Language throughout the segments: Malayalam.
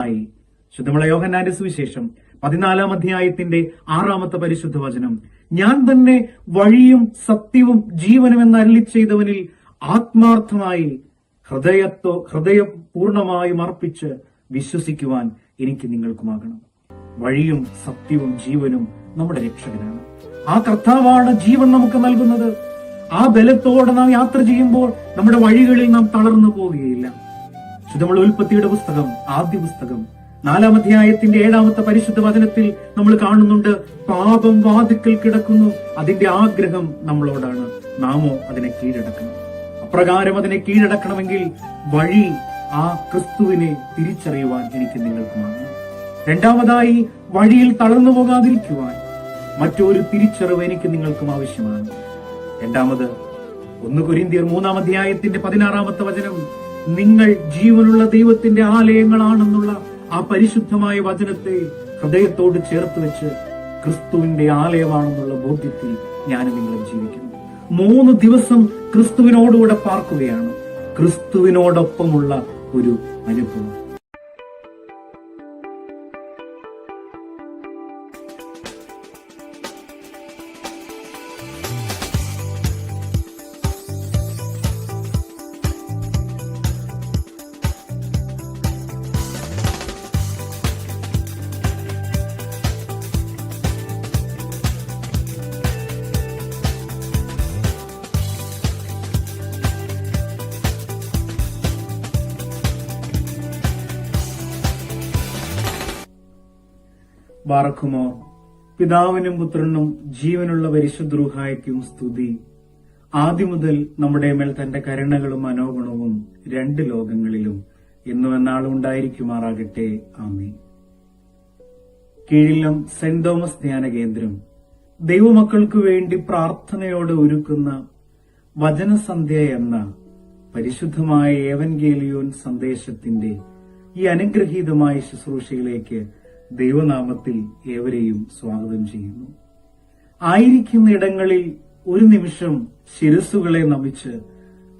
ആയി. ശുദ്ധമുള്ള യോഹന്നാന്റെ സുവിശേഷം പതിനാലാം അധ്യായത്തിന്റെ ആറാമത്തെ പരിശുദ്ധ വചനം. ഞാൻ തന്നെ വഴിയും സത്യവും ജീവനും എന്ന് അരളി ചെയ്തവനിൽ ആത്മാർത്ഥമായി ഹൃദയത്തോ ഹൃദയപൂർണമായും അർപ്പിച്ച് വിശ്വസിക്കുവാൻ എനിക്ക് നിങ്ങൾക്കുമാകണം. വഴിയും സത്യവും ജീവനും നമ്മുടെ രക്ഷകനാണ്. ആ കർത്താവാണ് ജീവൻ നമുക്ക് നൽകുന്നത്. ആ ബലത്തോടെ നാം യാത്ര ചെയ്യുമ്പോൾ നമ്മുടെ വഴികളിൽ നാം തളർന്നു പോവുകയില്ല. ശുദ്ധമുള്ള ഉൽപ്പത്തിയുടെ പുസ്തകം ആദ്യ പുസ്തകം. നാലാം അധ്യായത്തിന്റെ ഏഴാമത്തെ പരിശുദ്ധ വചനത്തിൽ നമ്മൾ കാണുന്നുണ്ട് പാപം വാതിക്കൽ കിടക്കുന്നു. അതിന്റെ ആഗ്രഹം നമ്മളോടാണ്. നാമോ അതിനെ കീഴടക്കണം. അപ്രകാരം അതിനെ കീഴടക്കണമെങ്കിൽ വഴി ആ ക്രിസ്തുവിനെ തിരിച്ചറിയുവാൻ എനിക്ക് നിങ്ങൾക്കുമാണ് രണ്ടാമതായി വഴിയിൽ തളർന്നു പോകാതിരിക്കുവാൻ മറ്റൊരു തിരിച്ചറിവ് എനിക്ക് നിങ്ങൾക്കും ആവശ്യമാണ്. രണ്ടാമത് ഒന്ന് കുരിന്തിയർ മൂന്നാം അധ്യായത്തിന്റെ പതിനാറാമത്തെ വചനം. നിങ്ങൾ ജീവനുള്ള ദൈവത്തിന്റെ ആലയങ്ങളാണെന്നുള്ള ആ പരിശുദ്ധമായ വചനത്തെ ഹൃദയത്തോട് ചേർത്ത് വെച്ച് ക്രിസ്തുവിന്റെ ആലയമാണെന്നുള്ള ബോധ്യത്തിൽ ഞാൻ നിങ്ങളും ജീവിക്കുന്നു. മൂന്ന് ദിവസം ക്രിസ്തുവിനോടുകൂടെ പാർക്കുകയാണ്. ക്രിസ്തുവിനോടൊപ്പമുള്ള ഒരു അനുഭവം. ബാറക്കുമോ? പിതാവിനും പുത്രനും ജീവനുള്ള പരിശുദ്രൂഹായ്ക്കും സ്തുതി. ആദ്യം മുതൽ നമ്മുടെ മേൽ തന്റെ കരുണകളും മനോഗുണവും രണ്ട് ലോകങ്ങളിലും എന്നും എന്നാളും ഉണ്ടായിരിക്കുമാറാകട്ടെ. ആമി കീഴിലും സെന്റ് തോമസ് ധ്യാന കേന്ദ്രം ദൈവമക്കൾക്ക് വേണ്ടി പ്രാർത്ഥനയോടെ ഒരുക്കുന്ന വചനസന്ധ്യ എന്ന പരിശുദ്ധമായ ഏവൻഗേലിയോൻ സന്ദേശത്തിന്റെ ഈ അനുഗ്രഹീതമായ ശുശ്രൂഷയിലേക്ക് ദൈവനാമത്തിൽ ഏവരെയും സ്വാഗതം ചെയ്യുന്നു. ആയിരിക്കുന്ന ഇടങ്ങളിൽ ഒരു നിമിഷം ശിരസുകളെ നമിച്ച്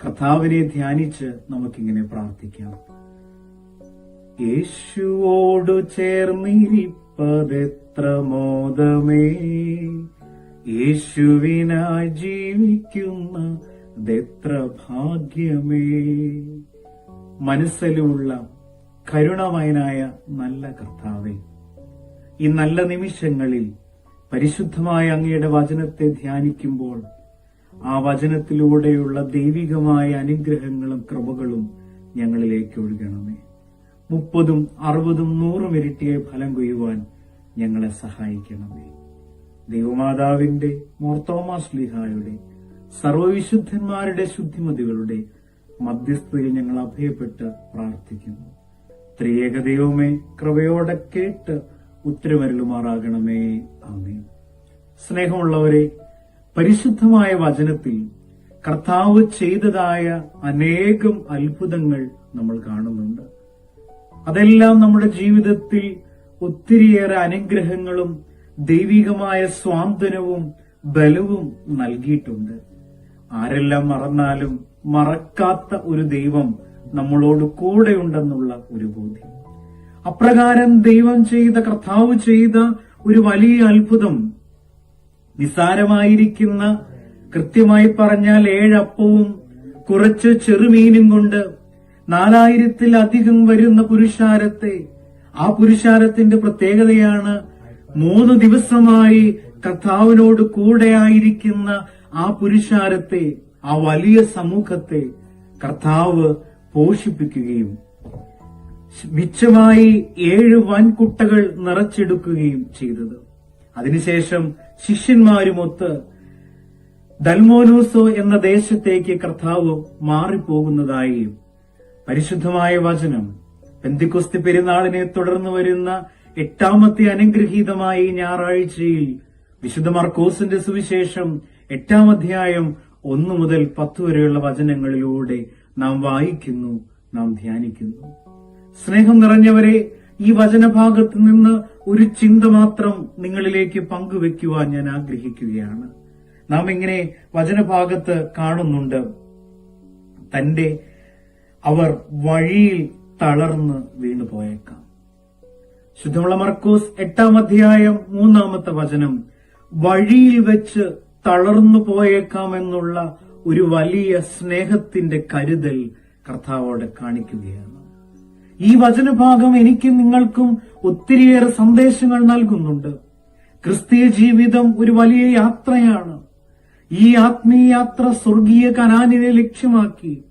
കഥാവിനെ ധ്യാനിച്ച് നമുക്കിങ്ങനെ പ്രാർത്ഥിക്കാം. യേശുവോടു ചേർന്നിരിപ്പതെത്ര മോദമേ. യേശുവിനായി ജീവിക്കുന്ന ദെത്ര ഭാഗ്യമേ. മനസ്സിലുള്ള കരുണമയനായ നല്ല കർത്താവേ ഈ നല്ല നിമിഷങ്ങളിൽ പരിശുദ്ധമായ അങ്ങയുടെ വചനത്തെ ധ്യാനിക്കുമ്പോൾ ആ വചനത്തിലൂടെയുള്ള ദൈവികമായ അനുഗ്രഹങ്ങളും കൃപകളും ഞങ്ങളിലേക്ക് ഒഴുകണമേ. മുപ്പതും അറുപതും നൂറും ഇരട്ടിയായി ഫലം കൊയ്യുവാൻ ഞങ്ങളെ സഹായിക്കണമേ. ദൈവമാതാവിന്റെ മോർത്തോമാ ലിഹായുടെ സർവവിശുദ്ധന്മാരുടെ ശുദ്ധിമതികളുടെ മധ്യസ്ഥയിൽ ഞങ്ങൾ അഭയപ്പെട്ട് പ്രാർത്ഥിക്കുന്നു. ത്രിയേക ദൈവമേ കൃപയോടെ കേട്ട് ഉത്തരവരലുമാറാകണമേ ആമേ സ്നേഹമുള്ളവരെ പരിശുദ്ധമായ വചനത്തിൽ കർത്താവ് ചെയ്തതായ അനേകം അത്ഭുതങ്ങൾ നമ്മൾ കാണുന്നുണ്ട്. അതെല്ലാം നമ്മുടെ ജീവിതത്തിൽ ഒത്തിരിയേറെ അനുഗ്രഹങ്ങളും ദൈവികമായ സ്വാന്തനവും ബലവും നൽകിയിട്ടുണ്ട്. ആരെല്ലാം മറന്നാലും മറക്കാത്ത ഒരു ദൈവം നമ്മളോട് കൂടെയുണ്ടെന്നുള്ള ഒരു ബോധ്യം. അപ്രകാരം ദൈവം ചെയ്ത കർത്താവ് ചെയ്ത ഒരു വലിയ അത്ഭുതം. നിസാരമായിരിക്കുന്ന കൃത്യമായി പറഞ്ഞാൽ ഏഴപ്പവും കുറച്ച് ചെറുമീനും കൊണ്ട് നാലായിരത്തിലധികം വരുന്ന പുരുഷാരത്തെ. ആ പുരുഷാരത്തിന്റെ പ്രത്യേകതയാണ് മൂന്ന് ദിവസമായി കർത്താവിനോട് കൂടെയായിരിക്കുന്ന ആ പുരുഷാരത്തെ ആ വലിയ സമൂഹത്തെ കർത്താവ് പോഷിപ്പിക്കുകയും മിച്ചമായി ഏഴ് വൻകുട്ടകൾ നിറച്ചെടുക്കുകയും ചെയ്തത്. അതിനുശേഷം ശിഷ്യന്മാരുമൊത്ത് ദൽമോനൂസോ എന്ന ദേശത്തേക്ക് കർത്താവ് മാറിപ്പോകുന്നതായി പരിശുദ്ധമായ വചനം. പെന്തിക്കുസ്തി പെരുന്നാളിനെ തുടർന്ന് വരുന്ന എട്ടാമത്തെ അനുഗ്രഹീതമായ ഞായറാഴ്ചയിൽ വിശുദ്ധ മാർക്കോസിന്റെ സുവിശേഷം എട്ടാം അധ്യായം ഒന്നു മുതൽ പത്ത് വരെയുള്ള വചനങ്ങളിലൂടെ നാം വായിക്കുന്നു നാം ധ്യാനിക്കുന്നു. സ്നേഹം നിറഞ്ഞവരെ ഈ വചനഭാഗത്ത് നിന്ന് ഒരു ചിന്ത മാത്രം നിങ്ങളിലേക്ക് പങ്കുവെക്കുവാൻ ഞാൻ ആഗ്രഹിക്കുകയാണ്. നാം ഇങ്ങനെ വചനഭാഗത്ത് കാണുന്നുണ്ട്. തന്റെ അവർ വഴിയിൽ തളർന്ന് വീണു പോയേക്കാം ശുദ്ധമുള്ള മർക്കോസ് എട്ടാം അധ്യായം മൂന്നാമത്തെ വചനം. വഴിയിൽ വെച്ച് തളർന്നു പോയേക്കാമെന്നുള്ള ഒരു വലിയ സ്നേഹത്തിന്റെ കരുതൽ കർത്താവോടെ കാണിക്കുകയാണ്. ഈ വചനഭാഗം എനിക്കും നിങ്ങൾക്കും ഒത്തിരിയേറെ സന്ദേശങ്ങൾ നൽകുന്നുണ്ട്. ക്രിസ്തീയ ജീവിതം ഒരു വലിയ യാത്രയാണ്. ഈ ആത്മീയ യാത്ര സ്വർഗീയ കനാനിനെ ലക്ഷ്യമാക്കി.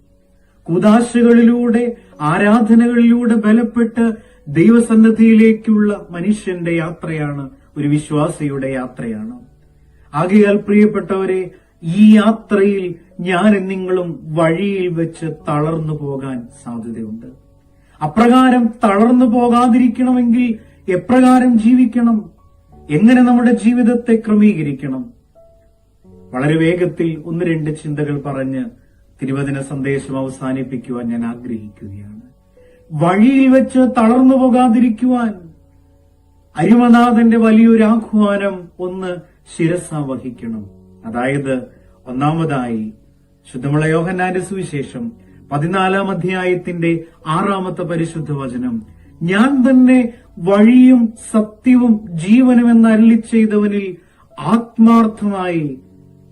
കുദാശകളിലൂടെ ആരാധനകളിലൂടെ ബലപ്പെട്ട് ദൈവസന്നദ്ധിയിലേക്കുള്ള മനുഷ്യന്റെ യാത്രയാണ് ഒരു വിശ്വാസിയുടെ യാത്രയാണ്. ആകയാൽ പ്രിയപ്പെട്ടവരെ ഈ യാത്രയിൽ ഞാൻ നിങ്ങളും വഴിയിൽ വെച്ച് തളർന്നു പോകാൻ സാധ്യതയുണ്ട്. അപ്രകാരം തളർന്നു പോകാതിരിക്കണമെങ്കിൽ എപ്രകാരം ജീവിക്കണം? എങ്ങനെ നമ്മുടെ ജീവിതത്തെ ക്രമീകരിക്കണം? വളരെ വേഗത്തിൽ ഒന്ന് രണ്ട് ചിന്തകൾ പറഞ്ഞ് തിരുവചന സന്ദേശം അവസാനിപ്പിക്കുവാൻ ഞാൻ ആഗ്രഹിക്കുകയാണ്. വഴിയിൽ വെച്ച് തളർന്നു പോകാതിരിക്കുവാൻ അരിമനാഥന്റെ വലിയൊരു ആഹ്വാനം ഒന്ന് ശിരസ വഹിക്കണം. അതായത് ഒന്നാമതായി ശുദ്ധമുള്ള യോഹന്നാന്റെ സുവിശേഷം പതിനാലാം അധ്യായത്തിന്റെ ആറാമത്തെ പരിശുദ്ധ വചനം. ഞാൻ തന്നെ വഴിയും സത്യവും ജീവനും എന്ന് ആത്മാർത്ഥമായി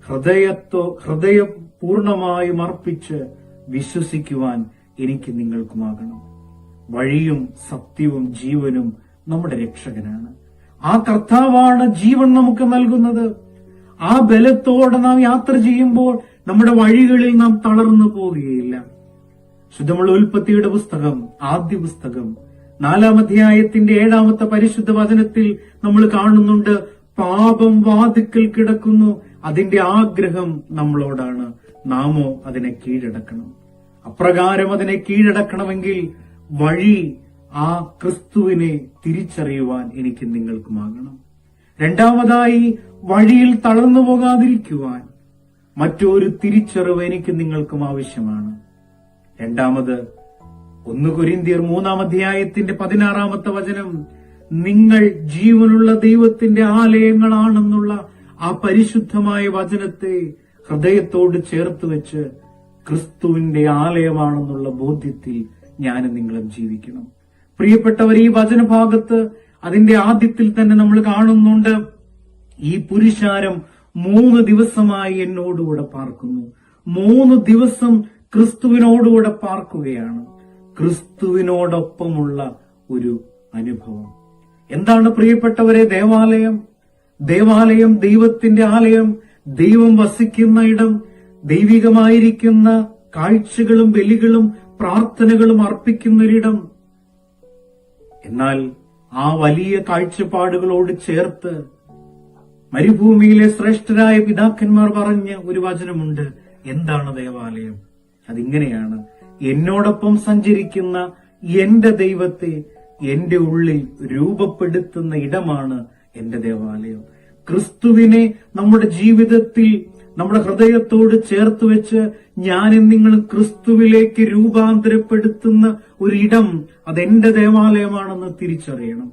ഹൃദയത്തോ ഹൃദയം പൂർണമായും അർപ്പിച്ച് വിശ്വസിക്കുവാൻ എനിക്ക് നിങ്ങൾക്കുമാകണം. വഴിയും സത്യവും ജീവനും നമ്മുടെ രക്ഷകനാണ്. ആ കർത്താവാണ് ജീവൻ നമുക്ക് നൽകുന്നത്. ആ ബലത്തോടെ നാം യാത്ര ചെയ്യുമ്പോൾ നമ്മുടെ വഴികളിൽ നാം തളർന്നു പോവുകയില്ല. ശുദ്ധമുള്ള ഉൽപ്പത്തിയുടെ പുസ്തകം ആദ്യ പുസ്തകം. നാലാം അധ്യായത്തിന്റെ ഏഴാമത്തെ പരിശുദ്ധ വചനത്തിൽ നമ്മൾ കാണുന്നുണ്ട് പാപം വാതിക്കൽ കിടക്കുന്നു. അതിന്റെ ആഗ്രഹം നമ്മളോടാണ്. നാമോ അതിനെ കീഴടക്കണം. അപ്രകാരം അതിനെ കീഴടക്കണമെങ്കിൽ വഴി ആ ക്രിസ്തുവിനെ തിരിച്ചറിയുവാൻ എനിക്ക് നിങ്ങൾക്കുമാകണം രണ്ടാമതായി വഴിയിൽ തളർന്നു പോകാതിരിക്കുവാൻ മറ്റൊരു തിരിച്ചറിവ് എനിക്ക് നിങ്ങൾക്കും ആവശ്യമാണ്. രണ്ടാമത് ഒന്ന് കുരിന്തിയർ മൂന്നാം അധ്യായത്തിന്റെ പതിനാറാമത്തെ വചനം നിങ്ങൾ ജീവനുള്ള ദൈവത്തിന്റെ ആലയങ്ങളാണെന്നുള്ള ആ പരിശുദ്ധമായ വചനത്തെ ഹൃദയത്തോട് ചേർത്ത് വെച്ച് ക്രിസ്തുവിന്റെ ആലയമാണെന്നുള്ള ബോധ്യത്തിൽ ഞാൻ നിങ്ങളും ജീവിക്കണം. പ്രിയപ്പെട്ടവർ ഈ വചനഭാഗത്ത് അതിന്റെ ആദ്യത്തിൽ തന്നെ നമ്മൾ കാണുന്നുണ്ട് ഈ പുരുഷാരം മൂന്ന് ദിവസമായി എന്നോടുകൂടെ പാർക്കുന്നു. മൂന്ന് ദിവസം ക്രിസ്തുവിനോടുകൂടെ പാർക്കുകയാണ്. ക്രിസ്തുവിനോടൊപ്പമുള്ള ഒരു അനുഭവം. എന്താണ് പ്രിയപ്പെട്ടവരെ ദേവാലയം? ദേവാലയം ദൈവത്തിന്റെ ആലയം. ദൈവം വസിക്കുന്ന ഇടം. ദൈവികമായിരിക്കുന്ന കാഴ്ചകളും ബലികളും പ്രാർത്ഥനകളും അർപ്പിക്കുന്നൊരിടം. എന്നാൽ ആ വലിയ കാഴ്ചപ്പാടുകളോട് ചേർത്ത് മരുഭൂമിയിലെ ശ്രേഷ്ഠരായ പിതാക്കന്മാർ പറഞ്ഞ ഒരു വചനമുണ്ട്. എന്താണ് ദേവാലയം? അതിങ്ങനെയാണ്. എന്നോടൊപ്പം സഞ്ചരിക്കുന്ന എന്റെ ദൈവത്തെ എന്റെ ഉള്ളിൽ രൂപപ്പെടുത്തുന്ന ഇടമാണ് എന്റെ ദേവാലയം. ക്രിസ്തുവിനെ നമ്മുടെ ജീവിതത്തിൽ നമ്മുടെ ഹൃദയത്തോട് ചേർത്ത് വെച്ച് ഞാനും നിങ്ങൾ ക്രിസ്തുവിലേക്ക് രൂപാന്തരപ്പെടുത്തുന്ന ഒരിടം അതെന്റെ ദേവാലയമാണെന്ന് തിരിച്ചറിയണം.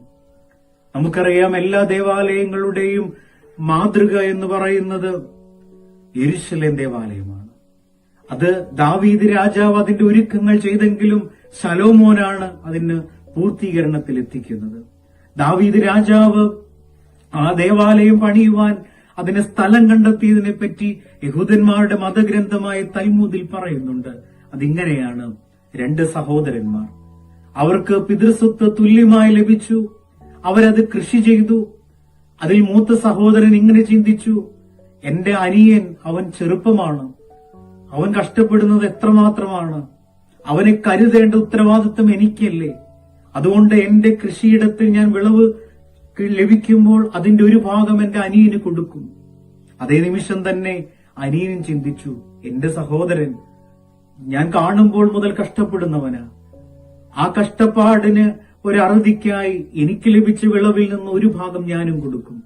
നമുക്കറിയാം എല്ലാ ദേവാലയങ്ങളുടെയും മാതൃക എന്ന് പറയുന്നത് എരിശലൻ ദേവാലയമാണ്. അത് ദാവീദ് രാജാവ് അതിന്റെ ഒരുക്കങ്ങൾ ചെയ്തെങ്കിലും സലോമോനാണ് അതിന് പൂർത്തീകരണത്തിൽ എത്തിക്കുന്നത് ദാവീദ് രാജാവ് ആ ദേവാലയം പണിയുവാൻ അതിന് സ്ഥലം കണ്ടെത്തിയതിനെ പറ്റി യഹൂദന്മാരുടെ മതഗ്രന്ഥമായ തൈമൂതിൽ പറയുന്നുണ്ട്. അതിങ്ങനെയാണ് രണ്ട് സഹോദരന്മാർ. അവർക്ക് പിതൃസ്വത്ത് തുല്യമായി ലഭിച്ചു. അവരത് കൃഷി ചെയ്തു. അതിൽ മൂത്ത സഹോദരൻ ഇങ്ങനെ ചിന്തിച്ചു എന്റെ അനിയൻ അവൻ ചെറുപ്പമാണ്. അവൻ കഷ്ടപ്പെടുന്നത് എത്രമാത്രമാണ്? അവനെ കരുതേണ്ട ഉത്തരവാദിത്വം എനിക്കല്ലേ? അതുകൊണ്ട് എന്റെ കൃഷിയിടത്തിൽ ഞാൻ വിളവ് ലഭിക്കുമ്പോൾ അതിന്റെ ഒരു ഭാഗം എന്റെ അനിയന് കൊടുക്കും. അതേ നിമിഷം തന്നെ അനിയനും ചിന്തിച്ചു എന്റെ സഹോദരൻ ഞാൻ കാണുമ്പോൾ മുതൽ കഷ്ടപ്പെടുന്നവന്. ആ കഷ്ടപ്പാടിന് ഒരറുതിക്കായി എനിക്ക് ലഭിച്ച വിളവിൽ നിന്ന് ഒരു ഭാഗം ഞാനും കൊടുക്കും.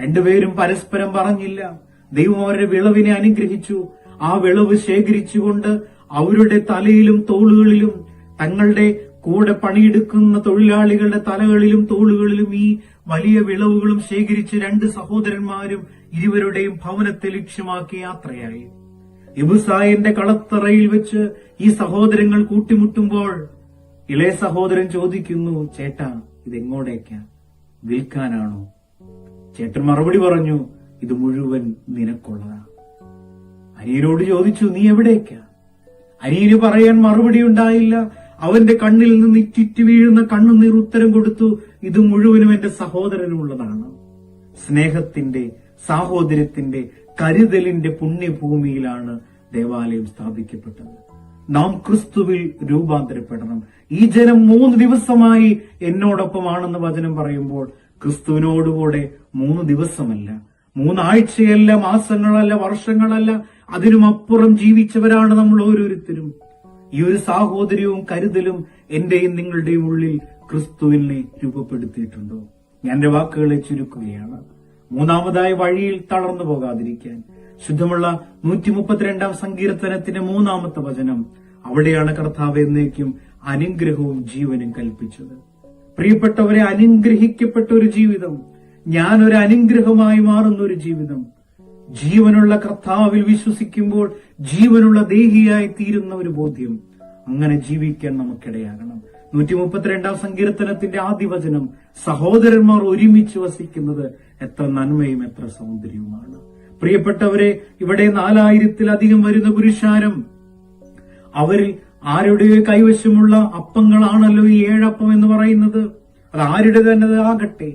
രണ്ടുപേരും പരസ്പരം പറഞ്ഞില്ല. ദൈവം അവരുടെ വിളവിനെ അനുഗ്രഹിച്ചു. ആ വിളവ് ശേഖരിച്ചുകൊണ്ട് അവരുടെ തലയിലും തോളുകളിലും തങ്ങളുടെ കൂടെ പണിയെടുക്കുന്ന തൊഴിലാളികളുടെ തലകളിലും തോളുകളിലും ഈ വലിയ വിളവുകളും ശേഖരിച്ച് രണ്ട് സഹോദരന്മാരും ഇരുവരുടെയും ഭവനത്തെ ലക്ഷ്യമാക്കി യാത്രയായി. ഇബുസായന്റെ കളത്തറയിൽ വെച്ച് ഈ സഹോദരങ്ങൾ കൂട്ടിമുട്ടുമ്പോൾ ഇളയ സഹോദരൻ ചോദിക്കുന്നു ചേട്ടാ ഇതെങ്ങോട്ടേക്കാ? വിൽക്കാനാണോ? ചേട്ടൻ മറുപടി പറഞ്ഞു ഇത് മുഴുവൻ നിനക്കുള്ളതാ. അനിയനോട് ചോദിച്ചു നീ എവിടേക്കാ? അനിയന് പറയാൻ മറുപടി ഉണ്ടായില്ല. അവന്റെ കണ്ണിൽ നിന്ന് ചുറ്റി വീഴുന്ന കണ്ണുനീർ ഉത്തരം കൊടുത്തു ഇത് മുഴുവനും എന്റെ സഹോദരനുള്ളതാണ് സ്നേഹത്തിന്റെ സാഹോദര്യത്തിന്റെ കരുതലിന്റെ പുണ്യഭൂമിയിലാണ് ദേവാലയം സ്ഥാപിക്കപ്പെട്ടത്. നാം ക്രിസ്തുവിൽ രൂപാന്തരപ്പെടണം. ഈ ജനം മൂന്ന് ദിവസമായി എന്നോടൊപ്പമാണെന്ന് വചനം പറയുമ്പോൾ ക്രിസ്തുവിനോടുകൂടെ മൂന്ന് ദിവസമല്ല. മൂന്നാഴ്ചയല്ല മാസങ്ങളല്ല വർഷങ്ങളല്ല അതിനുമപ്പുറം ജീവിച്ചവരാണ് നമ്മൾ ഓരോരുത്തരും. ഈ ഒരു സാഹോദര്യവും കരുതലും എന്റെയും നിങ്ങളുടെയും ഉള്ളിൽ ക്രിസ്തുവിനെ രൂപപ്പെടുത്തിയിട്ടുണ്ടോ? ഞാൻ എന്റെ വാക്കുകളെ ചുരുക്കുകയാണ്. മൂന്നാമതായി വഴിയിൽ തളർന്നു പോകാതിരിക്കാൻ. ശുദ്ധമുള്ള നൂറ്റി മുപ്പത്തിരണ്ടാം സങ്കീർത്തനത്തിന്റെ മൂന്നാമത്തെ വചനം. അവിടെയാണ് കർത്താവ് എന്നേക്കും അനുഗ്രഹവും ജീവനും കൽപ്പിച്ചത്. പ്രിയപ്പെട്ടവരെ അനുഗ്രഹിക്കപ്പെട്ട ഒരു ജീവിതം. ഞാൻ ഒരു അനുഗ്രഹമായി മാറുന്ന ഒരു ജീവിതം. ജീവനുള്ള കർത്താവിൽ വിശ്വസിക്കുമ്പോൾ ജീവനുള്ള ദേഹിയായി തീരുന്ന ഒരു ബോധ്യം അങ്ങനെ ജീവിക്കാൻ നമുക്കിടയാകണം. നൂറ്റി മുപ്പത്തിരണ്ടാം സങ്കീർത്തനത്തിന്റെ ആദ്യ വചനം സഹോദരന്മാർ ഒരുമിച്ച് വസിക്കുന്നത് എത്ര നന്മയും എത്ര സൗന്ദര്യവുമാണ്. പ്രിയപ്പെട്ടവരെ ഇവിടെ നാലായിരത്തിലധികം വരുന്ന പുരുഷാരം. അവരിൽ ആരുടെ കൈവശമുള്ള അപ്പങ്ങളാണല്ലോ ഈ ഏഴപ്പം എന്ന് പറയുന്നത്. അത് ആരുടെ തന്നെ ആകട്ടെ.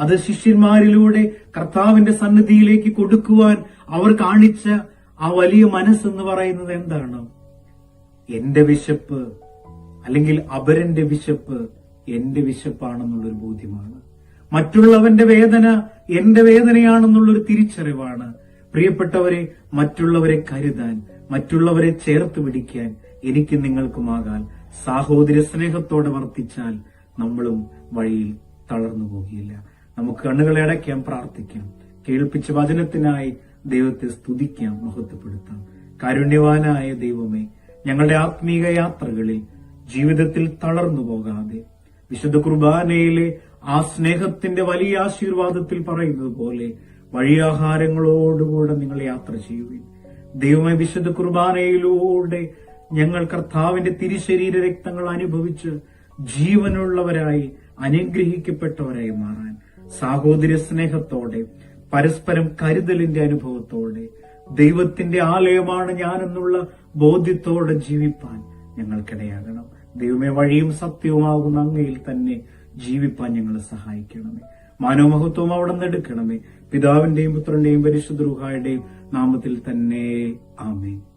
അത് ശിഷ്യന്മാരിലൂടെ കർത്താവിന്റെ സന്നിധിയിലേക്ക് കൊടുക്കുവാൻ അവർ കാണിച്ച ആ വലിയ മനസ്സെന്ന് പറയുന്നത് എന്താണ്? എന്റെ വിശപ്പ് അല്ലെങ്കിൽ അപരന്റെ വിശപ്പ് എന്റെ വിശപ്പാണെന്നുള്ളൊരു ബോധ്യമാണ്. മറ്റുള്ളവന്റെ വേദന എന്റെ വേദനയാണെന്നുള്ളൊരു തിരിച്ചറിവാണ്. പ്രിയപ്പെട്ടവരെ മറ്റുള്ളവരെ കരുതാൻ മറ്റുള്ളവരെ ചേർത്ത് പിടിക്കാൻ എനിക്ക് നിങ്ങൾക്കുമാകാൻ സാഹോദര്യ സ്നേഹത്തോടെ വർത്തിച്ചാൽ നമ്മളും വഴിയിൽ തളർന്നു പോകില്ല. നമുക്ക് കണ്ണുകളെ അടയ്ക്കാം പ്രാർത്ഥിക്കാം. കേൾപ്പിച്ച വചനത്തിനായി ദൈവത്തെ സ്തുതിക്കാം മഹത്വപ്പെടുത്താം. കാരുണ്യവാനായ ദൈവമേ ഞങ്ങളുടെ ആത്മീക യാത്രകളിൽ ജീവിതത്തിൽ തളർന്നു പോകാതെ വിശുദ്ധ കുർബാനയിലെ ആ സ്നേഹത്തിന്റെ വലിയ ആശീർവാദത്തിൽ പറയുന്നത് പോലെ വഴിയാഹാരങ്ങളോടുകൂടെ നിങ്ങൾ യാത്ര ചെയ്യുവിൻ. ദൈവമേ വിശുദ്ധ കുർബാനയിലൂടെ ഞങ്ങൾ കർത്താവിന്റെ തിരിശരീര രക്തങ്ങൾ അനുഭവിച്ച് ജീവനുള്ളവരായി അനുഗ്രഹിക്കപ്പെട്ടവരായി മാറാൻ സാഹോദര്യ സ്നേഹത്തോടെ പരസ്പരം കരുതലിന്റെ അനുഭവത്തോടെ ദൈവത്തിന്റെ ആലയമാണ് ഞാനെന്നുള്ള ബോധ്യത്തോടെ ജീവിപ്പാൻ ഞങ്ങൾക്കിടയാകണം. ദൈവമേ വഴിയും സത്യവുമാകുന്ന അങ്ങയിൽ തന്നെ ജീവിപ്പാൻ ഞങ്ങളെ സഹായിക്കണമേ. മാനവമഹത്വം അവിടെ നിന്ന് എടുക്കണമേ. പിതാവിന്റെയും പുത്രന്റെയും പരിശുദ്ധ നാമത്തിൽ തന്നെ ആമേ